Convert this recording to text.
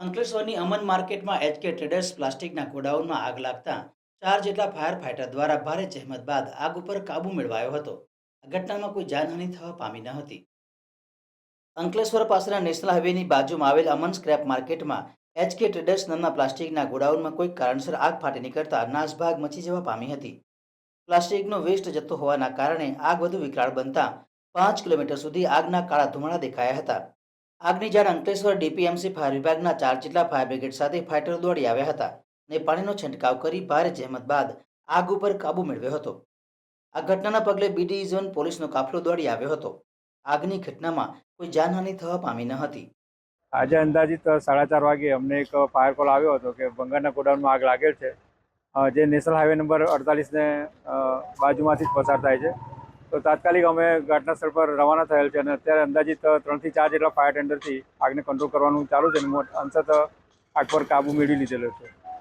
અંકલેશ્વરની અમન માર્કેટમાં HK traders પ્લાસ્ટિકના ગોડાઉનમાં આગ લાગતા ચાર જેટલા ફાયર ફાઇટર દ્વારા ભારે જહેમત બાદ આગ ઉપર કાબૂ મેળવાયો હતો. આ ઘટનામાં કોઈ જાનહાનિ થવા પામી ન હતી. અંકલેશ્વર પાસેના નેશનલ હાઈવેની બાજુમાં આવેલ અમન સ્ક્રેપ માર્કેટમાં એચકે ટ્રેડર્સ નામના પ્લાસ્ટિકના ગોડાઉનમાં કોઈ કારણસર આગ ફાટી નીકળતા નાસભાગ મચી જવા પામી હતી. પ્લાસ્ટિકનો વેસ્ટ જતો હોવાના કારણે આગ વધુ વિકરાળ બનતા પાંચ કિલોમીટર સુધી આગના કાળા ધુમાડા દેખાયા હતા. આગની જાણ અંકલેશ્વર ડીપીએમસી ફાયર વિભાગના ચાર જેટલા ફાયર બ્રિગેડ સાથે ફાઇટરો દોડી આવ્યા હતા ને પાણીનો છંટકાવ કરી ભારે જહેમત બાદ આગ ઉપર કાબૂ મેળવ્યો હતો. આ ઘટનાના પગલે બી ડિવિઝન પોલીસનો કાફલો દોડી આવ્યો હતો. આગની ઘટનામાં કોઈ જાનહાનિ થવા પામી ન હતી. આજે અંદાજિત સાડા ચાર વાગે અમને એક ફાયર કોલ આવ્યો હતો કે બંગાળના ગોડાઉનમાં આગ લાગેલ છે. જે નેશનલ હાઈવે નંબર અડતાલીસને બાજુમાંથી જ પસાર થાય છે. તો તાત્કાલિક અમે ઘટના સ્થળ પર રવાના થયેલ છે અને અત્યારે અંદાજિત ત્રણથી ચાર જેટલા ફાયર ટેન્ડરથી આગને કંટ્રોલ કરવાનું ચાલુ છે અને અંશત આગ પર કાબુ મેળવી લીધેલો છે.